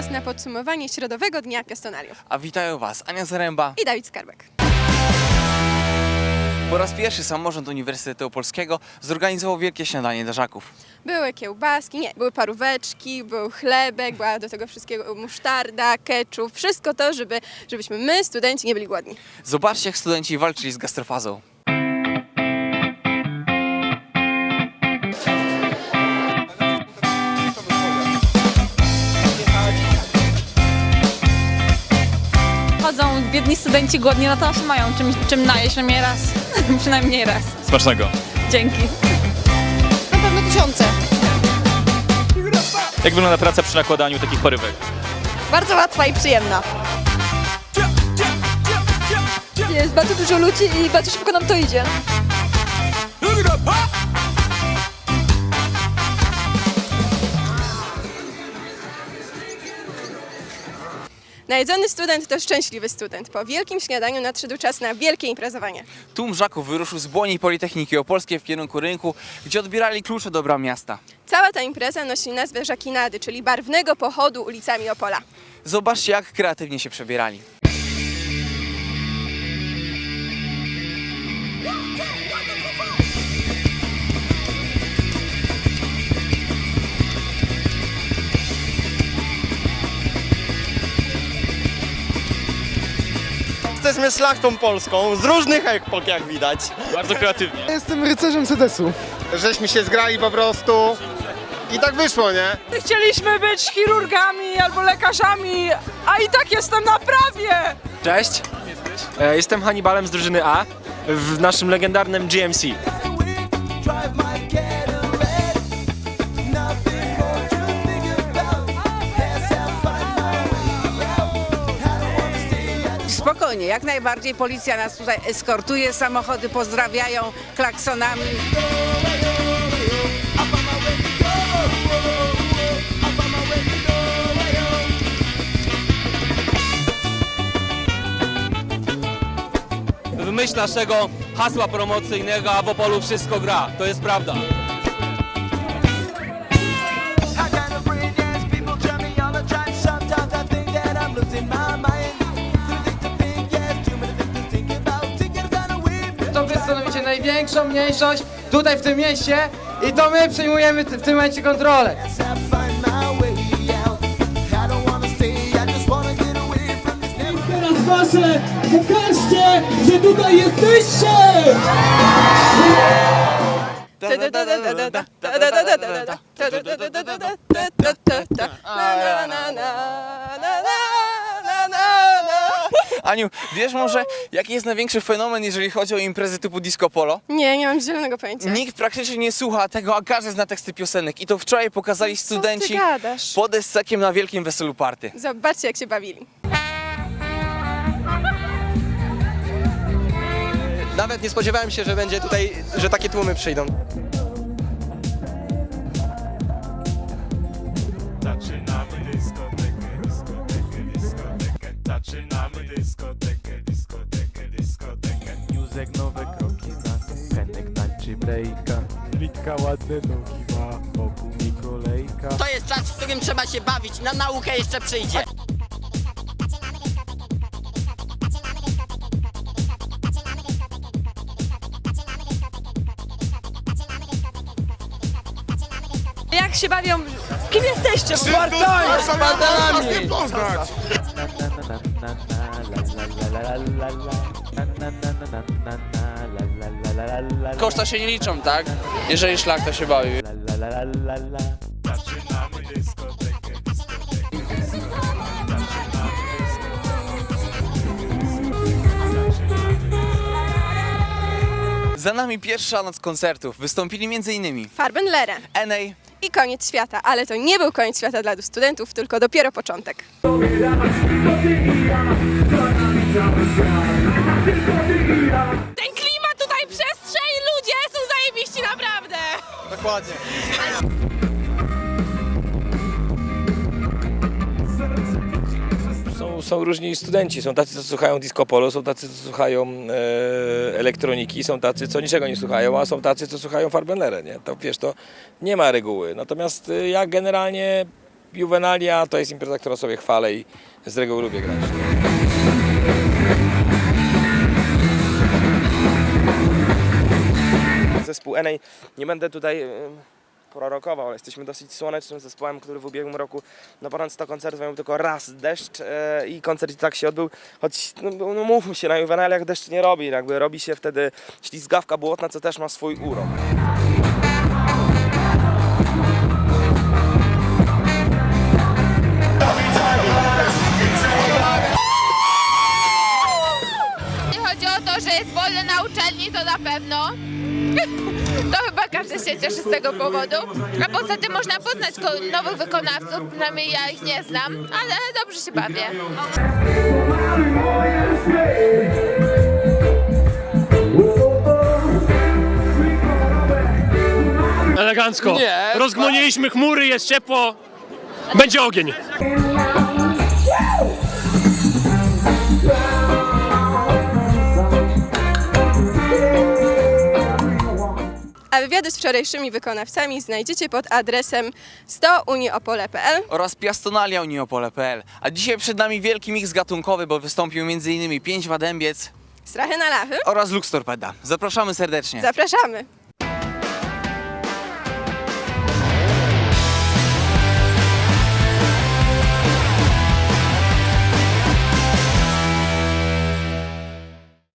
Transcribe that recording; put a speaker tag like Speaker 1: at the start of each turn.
Speaker 1: czas na podsumowanie Środowego Dnia Piastonariów.
Speaker 2: A witają Was Ania Zaręba.
Speaker 1: I Dawid Skarbek.
Speaker 2: Po raz pierwszy samorząd Uniwersytetu Opolskiego zorganizował wielkie śniadanie dażaków.
Speaker 1: Były kiełbaski, nie, były paróweczki, był chlebek, była do tego wszystkiego musztarda, ketchup, wszystko to, żeby, żebyśmy my, studenci, nie byli głodni.
Speaker 2: Zobaczcie, jak studenci walczyli z gastrofazą.
Speaker 3: Studenci głodni, no to mają czym, czym najeść mnie raz, przynajmniej raz.
Speaker 4: Smacznego.
Speaker 3: Dzięki.
Speaker 1: Na pewno tysiące.
Speaker 4: Jak wygląda praca przy nakładaniu takich porywek?
Speaker 5: Bardzo łatwa i przyjemna. Jest bardzo dużo ludzi i bardzo szybko nam to idzie.
Speaker 1: Najedzony student to szczęśliwy student. Po wielkim śniadaniu nadszedł czas na wielkie imprezowanie.
Speaker 2: Tłum żaków wyruszył z Błoni Politechniki Opolskiej w kierunku rynku, gdzie odbierali klucze do bram miasta.
Speaker 1: Cała ta impreza nosi nazwę Żakinady, czyli barwnego pochodu ulicami Opola.
Speaker 2: Zobaczcie, jak kreatywnie się przebierali.
Speaker 6: Jesteśmy szlachtą polską, z różnych epok jak widać.
Speaker 4: Bardzo kreatywnie.
Speaker 7: Jestem rycerzem sedesu.
Speaker 6: Żeśmy się zgrali po prostu i tak wyszło, nie?
Speaker 8: Chcieliśmy być chirurgami albo lekarzami, a i tak jestem na prawie!
Speaker 9: Cześć, E, jestem Hannibalem z drużyny A w naszym legendarnym GMC.
Speaker 10: Spokojnie, jak najbardziej policja nas tutaj eskortuje, samochody pozdrawiają klaksonami.
Speaker 9: W myśl naszego hasła promocyjnego, a w Opolu wszystko gra. To jest prawda.
Speaker 7: Stanowicie największą mniejszość tutaj w tym mieście i to my przejmujemy w tym momencie kontrolę.
Speaker 8: Teraz wasze, pokażcie, że tutaj jesteście!
Speaker 2: Aniu, wiesz może, jaki jest największy fenomen, jeżeli chodzi o imprezy typu disco polo?
Speaker 1: Nie, nie mam zielonego pojęcia.
Speaker 2: Nikt praktycznie nie słucha tego, a każdy zna teksty piosenek. I to wczoraj pokazali
Speaker 1: Co ty
Speaker 2: studenci
Speaker 1: gadasz?
Speaker 2: pod na wielkim weselu party.
Speaker 1: Zobaczcie, jak się bawili.
Speaker 9: Nawet nie spodziewałem się, że będzie tutaj, że takie tłumy przyjdą.
Speaker 4: Zaczynamy dyskotekę, Breaka. Litka ładne nogi ma, wokół mikrolejka.
Speaker 10: To jest czas, w którym trzeba się bawić, na naukę jeszcze przyjdzie.
Speaker 8: Jak się bawią? Kim jesteście?
Speaker 6: Spartanie, Spartanami!
Speaker 9: Koszta się nie liczą, tak? Jeżeli szlak to się bawi.
Speaker 2: Za nami pierwsza noc koncertów. Wystąpili m.in.
Speaker 1: Farbenlere
Speaker 2: NA,
Speaker 1: i koniec świata, ale to nie był koniec świata dla studentów, tylko dopiero początek.
Speaker 3: Ten klimat tutaj, przestrzeń, ludzie są zajebiści naprawdę!
Speaker 6: Dokładnie.
Speaker 9: Są, są różni studenci. Są tacy, co słuchają disco polo, są tacy, co słuchają e, elektroniki, są tacy, co niczego nie słuchają, a są tacy, co słuchają Farbenlere, nie? To wiesz, to nie ma reguły. Natomiast e, ja generalnie
Speaker 11: Juvenalia to jest impreza, którą sobie chwalę i z reguły lubię grać.
Speaker 12: Zespół Enej, nie będę tutaj prorokował, ale jesteśmy dosyć słonecznym zespołem, który w ubiegłym roku na ponad 100 koncertów miał tylko raz deszcz e, i koncert i tak się odbył, choć no, no mówmy się, na Juvenaliach deszcz nie robi, jakby robi się wtedy ślizgawka błotna, co też ma swój urok.
Speaker 13: Uczelni, to na pewno. To chyba każdy się cieszy z tego powodu. A poza tym można poznać nowych wykonawców, przynajmniej ja ich nie znam, ale dobrze się bawię.
Speaker 14: Elegancko. Rozgmoniliśmy chmury, jest ciepło. Będzie ogień.
Speaker 13: A wywiady z wczorajszymi wykonawcami znajdziecie pod adresem 100uniopole.pl.
Speaker 2: oraz piastonalia.uniopole.pl. A dzisiaj przed nami wielki miks gatunkowy, bo wystąpił m.in. Pięć Wadębiec
Speaker 13: Strachy na lachy.
Speaker 2: oraz Lux Torpeda. Zapraszamy serdecznie.
Speaker 13: Zapraszamy.